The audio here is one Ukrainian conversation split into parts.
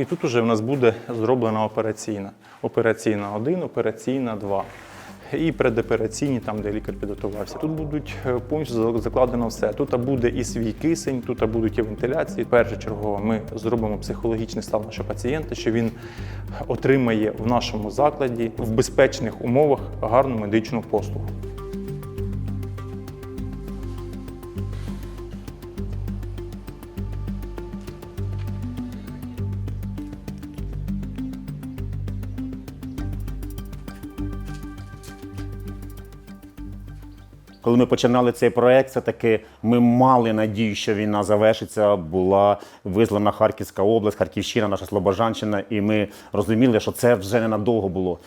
І тут уже в нас буде зроблена операційна. Операційна 1, операційна 2. І предопераційні, там, де лікар підготувався. Тут будуть е, повністю закладено все. Тут буде і свій кисень, тут будуть і вентиляції. Першочергово ми зробимо психологічний стан нашого пацієнта, що він отримає в нашому закладі в безпечних умовах гарну медичну послугу. Коли ми починали цей проект, все таки ми мали надію, що війна завершиться. Була визвана Харківська область, Харківщина, наша Слобожанщина, і ми розуміли, що це вже ненадовго було.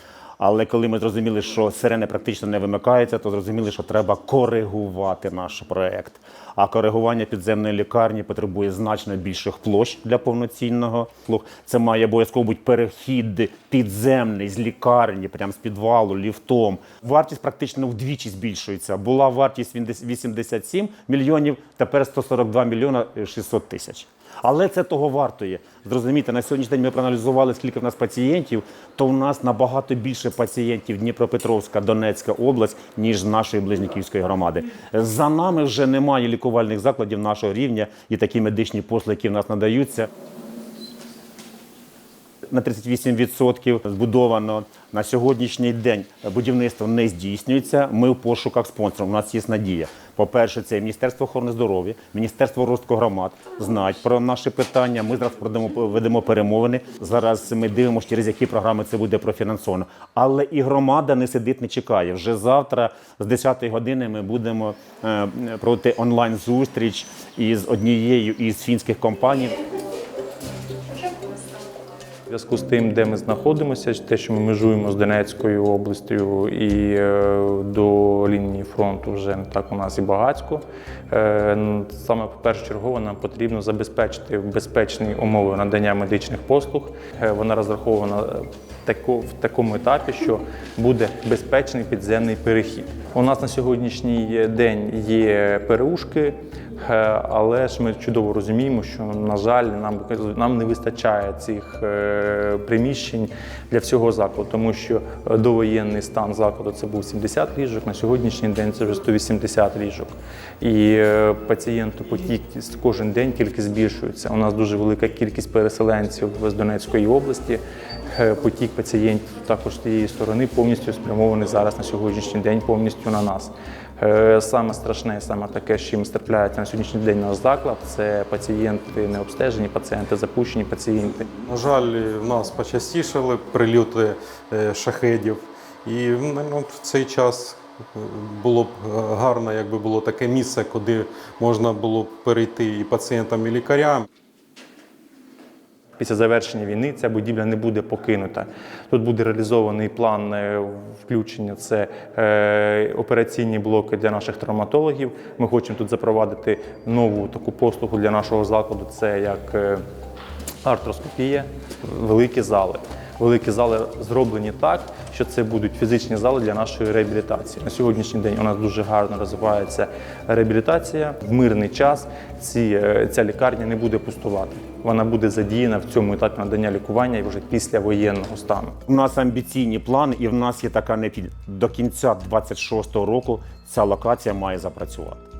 Але коли ми зрозуміли, що сирени практично не вимикаються, то зрозуміли, що треба коригувати наш проект. А коригування підземної лікарні потребує значно більших площ для повноцінного слух. Це має обов'язково бути перехід підземний з лікарні, прямо з підвалу, ліфтом. Вартість практично вдвічі збільшується. Була вартість 87 мільйонів, тепер 142 мільйона 600 тисяч. Але це того вартує. Зрозумійте, на сьогоднішній день ми проаналізували, скільки в нас пацієнтів, то у нас набагато більше пацієнтів Дніпропетровська, Донецька область, ніж нашої Близнюківської громади. За нами вже немає лікувальних закладів нашого рівня і такі медичні послуги, які в нас надаються. На 38% збудовано на сьогоднішній день будівництво не здійснюється. Ми в пошуках спонсорів. У нас є надія. По-перше, це Міністерство охорони здоров'я, Міністерство розвитку громад знають про наші питання. Ми зараз ведемо, перемовини. Зараз ми дивимося, через які програми це буде профінансовано. Але і громада не сидить, не чекає. Вже завтра з 10 години ми будемо е, проводити онлайн зустріч із однією із фінських компаній. Зв'язку з тим, де ми знаходимося, те, що ми межуємо з Донецькою областю і е, до лінії фронту вже не так у нас і багатько. Е, Саме першочергово нам потрібно забезпечити безпечні умови надання медичних послуг. Е, Вона розрахована в такому етапі, що буде безпечний підземний перехід. У нас на сьогоднішній день є переушки, е, але ж ми чудово розуміємо, що на жаль, нам нам не вистачає цих е, приміщень для всього закладу, тому що довоєнний стан закладу це був 70 ліжок. На сьогоднішній день це вже 180 ліжок. І е, пацієнтопотік кожен день тільки збільшується. У нас дуже велика кількість переселенців з Донецької області. Е, Потік пацієнтів також з тієї сторони повністю спрямований зараз на сьогоднішній день повністю на нас. Е, Саме страшне, саме таке, з чим трапляється на сьогоднішній день наш заклад, це пацієнти необстежені, пацієнти запущені пацієнти. На жаль, в нас почастішали прильоти е, шахедів. І ну, в цей час було б гарно, якби було таке місце, куди можна було б перейти і пацієнтам, і лікарям. Після завершення війни ця будівля не буде покинута. Тут буде реалізований план е, включення. Це е, операційні блоки для наших травматологів. Ми хочемо тут запровадити нову таку послугу для нашого закладу. Це як е, артроскопія, великі зали. Великі зали зроблені так, що це будуть фізичні зали для нашої реабілітації. На сьогоднішній день у нас дуже гарно розвивається реабілітація. В мирний час ці, е, ця лікарня не буде пустувати. Вона буде задіяна в цьому етапі надання лікування і вже після воєнного стану. У нас амбіційні плани, і в нас є така необхідність. До кінця 26-го року ця локація має запрацювати.